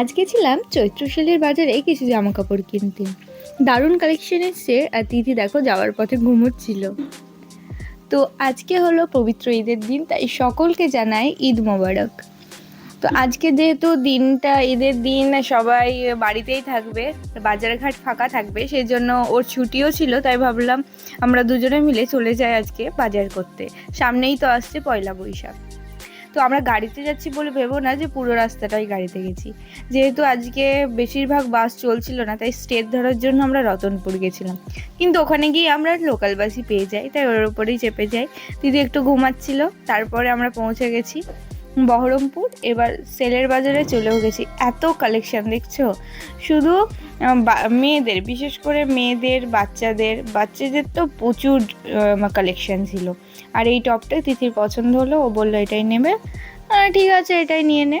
আজকে ছিলাম চৈত্রশালের বাজারে কিছু জামা কাপড় কিনতে। দারুণ কালেকশন এসছে আর দিদি দেখো যাওয়ার পথে ঘুমোচ্ছিল। তো আজকে হলো পবিত্র ঈদের দিন, তাই সকলকে জানাই ঈদ মোবারক। তো আজকে যেহেতু দিনটা ঈদের দিন, সবাই বাড়িতেই থাকবে বাজার ঘাট ফাঁকা থাকবে সেই জন্য ওর ছুটিও ছিল, তাই ভাবলাম আমরা দুজনে মিলে চলে যাই আজকে বাজার করতে। সামনেই তো আসছে পয়লা বৈশাখ। তো আমরা গাড়িতে যাচ্ছি বলে ভেবো না যে পুরো রাস্তাটাই গাড়িতে গেছি। যেহেতু আজকে বেশিরভাগ বাস চলছিল না, তাই স্টেট ধরার জন্য আমরা রতনপুর গেছিলাম। কিন্তু ওখানে গিয়ে আমরা লোকাল বাসই পেয়ে যাই, তাই ওর ওপরেই চেপে যাই। দিদি একটু ঘুমাচ্ছিল, তারপরে আমরা পৌঁছে গেছি। বহরমপুর, এবার সেলের বাজারে চলেও গেছি। এত কালেকশন দেখছ? শুধু মেয়েদের, বিশেষ করে মেয়েদের, বাচ্চাদের বাচ্চাদের তো প্রচুর কালেকশন ছিল। আর এই টপটা তিথির পছন্দ হলো, ও বলল এটাই নেবে। ঠিক আছে, এটাই নিয়ে নে।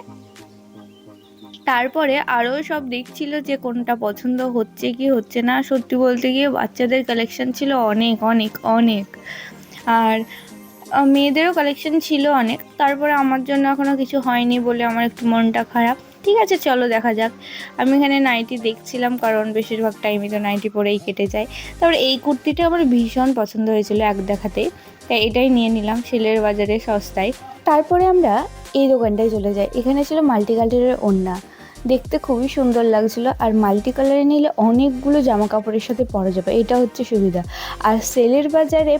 তারপরে আরও সব দেখছিল যে কোনটা পছন্দ হচ্ছে কি হচ্ছে না। সত্যি বলতে গিয়ে বাচ্চাদের কালেকশন ছিল অনেক অনেক অনেক। আর মেয়েদেরও কালেকশন ছিল অনেক। তারপরে আমার জন্য এখনও কিছু হয়নি বলে আমার একটু মনটা খারাপ। ঠিক আছে, চলো দেখা যাক। আমি এখানে নাইটি দেখছিলাম, কারণ বেশিরভাগ টাইমে তো নাইটি পরেই কেটে যায়। তারপরে এই কুর্তিটা আমার ভীষণ পছন্দ হয়েছিল এক দেখাতেই তাই এটাই নিয়ে নিলাম সেলের বাজারে সস্তায়। তারপরে আমরা এই দোকানটায় চলে যাই। এখানে ছিল মাল্টি কালারের ওড়না। দেখতে খুবই সুন্দর লাগছিল। আর মাল্টি কালারে নিলে অনেকগুলো জামা কাপড়ের সাথে পরা যাবে, এটা হচ্ছে সুবিধা। আর সেলের বাজারে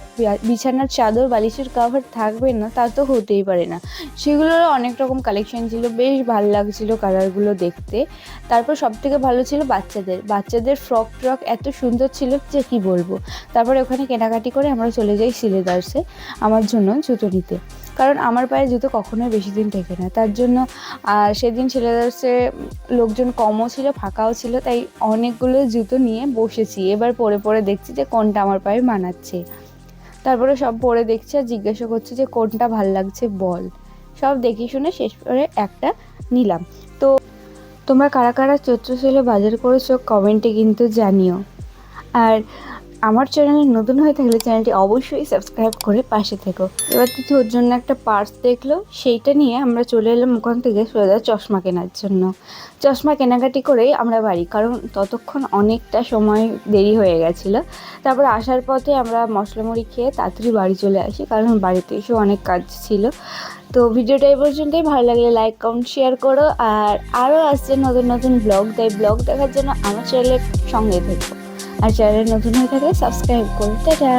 বিছানার চাদর, বালিশের কাভার থাকবে না, তা তো হতেই পারে না। সেগুলোর অনেক রকম কালেকশন ছিল, বেশ ভালো লাগছিল কালারগুলো দেখতে। তারপর সব থেকে ভালো ছিল বাচ্চাদের। বাচ্চাদের ফ্রক ট্রক এত সুন্দর ছিল যে কি বলব। তারপরে ওখানে কেনাকাটি করে আমরা চলে যাই সিলেদার্সে, আমার জন্য জুতো নিতে। কারণ আমার পায়ে জুতো কখনোই বেশি দিন টেকে না। তার জন্য সেদিন সিলেদার্সে লোকজন কমও ছিল, ফাঁকাও ছিল, তাই অনেকগুলো জুতো নিয়ে বসেছি। এবার পরে পরে দেখছি যে কোনটা আমার পায়ে মানাচ্ছে। তারপরে সব পরে দেখছি আর জিজ্ঞাসা করছে যে কোনটা ভালো লাগছে বল। সব দেখে শুনে শেষ করে একটা নিলাম। তো তোমরা কারা কারা চৈত্র সেলে বাজার করেছ কমেন্টে কিন্তু জানিও। আর আমার চ্যানেলে নতুন হয়ে থাকলে চ্যানেলটি অবশ্যই সাবস্ক্রাইব করে পাশে থেকো। এবার তিথি ওর জন্য একটা পার্স দেখল, সেইটা নিয়ে আমরা চলে এলাম ওখান থেকে সোজা চশমা কেনার জন্য। চশমা কেনাকাটি করেই আমরা বাড়ি, কারণ ততক্ষণ অনেকটা সময় দেরি হয়ে গেছিল। তারপর আসার পথে আমরা মশলা মুড়ি খেয়ে তাড়াতাড়ি বাড়ি চলে আসি, কারণ বাড়িতে এসেও অনেক কাজ ছিল। তো ভিডিওটা এই পর্যন্তই, ভালো লাগলে লাইক কমেন্ট শেয়ার করো। আর আরও আসছে নতুন নতুন ব্লগ তাই ব্লগ দেখার জন্য আমার চ্যানেলের সঙ্গে থেকো। আর চ্যানেল নতুন হয়ে থাকে সাবস্ক্রাইব করো। টাটা!